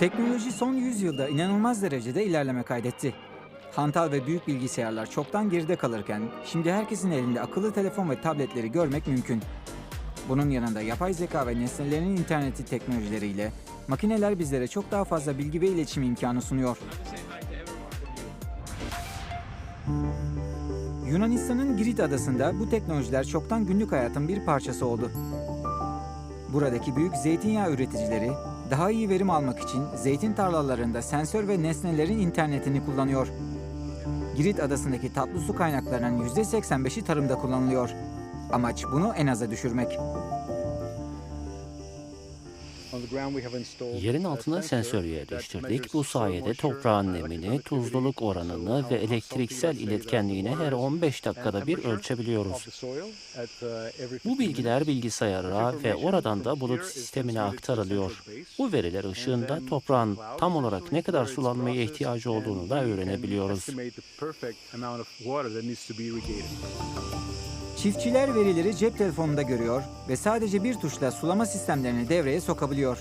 Teknoloji son 100 yılda inanılmaz derecede ilerleme kaydetti. Hantal ve büyük bilgisayarlar çoktan geride kalırken şimdi herkesin elinde akıllı telefon ve tabletleri görmek mümkün. Bunun yanında yapay zeka ve nesnelerin interneti teknolojileriyle makineler bizlere çok daha fazla bilgi ve iletişim imkanı sunuyor. Yunanistan'ın Girit adasında bu teknolojiler çoktan günlük hayatın bir parçası oldu. Buradaki büyük zeytinyağı üreticileri daha iyi verim almak için zeytin tarlalarında sensör ve nesnelerin internetini kullanıyor. Girit adasındaki tatlı su kaynaklarının %85'i tarımda kullanılıyor. Amaç bunu en aza düşürmek. Yerin altına sensör yerleştirdik. Bu sayede toprağın nemini, tuzluluk oranını ve elektriksel iletkenliğini her 15 dakikada bir ölçebiliyoruz. Bu bilgiler bilgisayara ve oradan da bulut sistemine aktarılıyor. Bu veriler ışığında toprağın tam olarak ne kadar sulanmaya ihtiyacı olduğunu da öğrenebiliyoruz. Çiftçiler verileri cep telefonunda görüyor ve sadece bir tuşla sulama sistemlerini devreye sokabiliyor.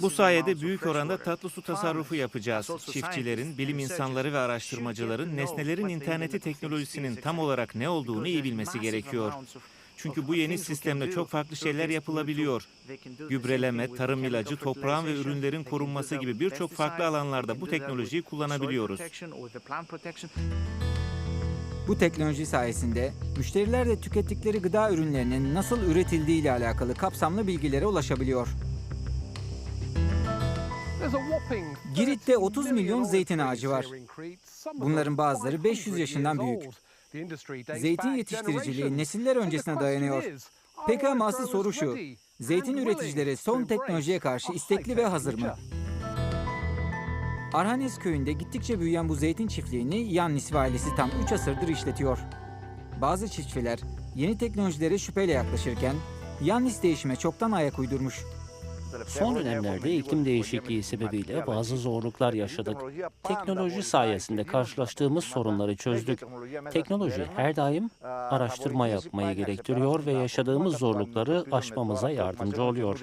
Bu sayede büyük oranda tatlı su tasarrufu yapacağız. Çiftçilerin, bilim insanları ve araştırmacıların nesnelerin interneti teknolojisinin tam olarak ne olduğunu iyi bilmesi gerekiyor. Çünkü bu yeni sistemle çok farklı şeyler yapılabiliyor. Gübreleme, tarım ilacı, toprağın ve ürünlerin korunması gibi birçok farklı alanlarda bu teknolojiyi kullanabiliyoruz. Bu teknoloji sayesinde müşteriler de tükettikleri gıda ürünlerinin nasıl üretildiği ile alakalı kapsamlı bilgilere ulaşabiliyor. Girit'te 30 milyon zeytin ağacı var. Bunların bazıları 500 yaşından büyük. Zeytin yetiştiriciliği nesiller öncesine dayanıyor. Peki ama asıl soru şu. Zeytin üreticileri son teknolojiye karşı istekli ve hazır mı? Arhanes köyünde gittikçe büyüyen bu zeytin çiftliğini Yannis ailesi tam 3 asırdır işletiyor. Bazı çiftçiler yeni teknolojilere şüpheyle yaklaşırken Yannis değişime çoktan ayak uydurmuş. Son dönemlerde iklim değişikliği sebebiyle bazı zorluklar yaşadık. Teknoloji sayesinde karşılaştığımız sorunları çözdük. Teknoloji her daim araştırma yapmayı gerektiriyor ve yaşadığımız zorlukları aşmamıza yardımcı oluyor.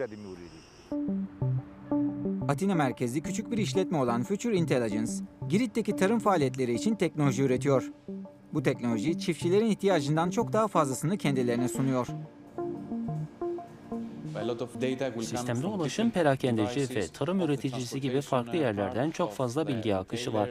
Atina merkezli küçük bir işletme olan Future Intelligence, Girit'teki tarım faaliyetleri için teknoloji üretiyor. Bu teknoloji çiftçilerin ihtiyacından çok daha fazlasını kendilerine sunuyor. Sistemde ulaşım perakendeci ve tarım üreticisi gibi farklı yerlerden çok fazla bilgi akışı var.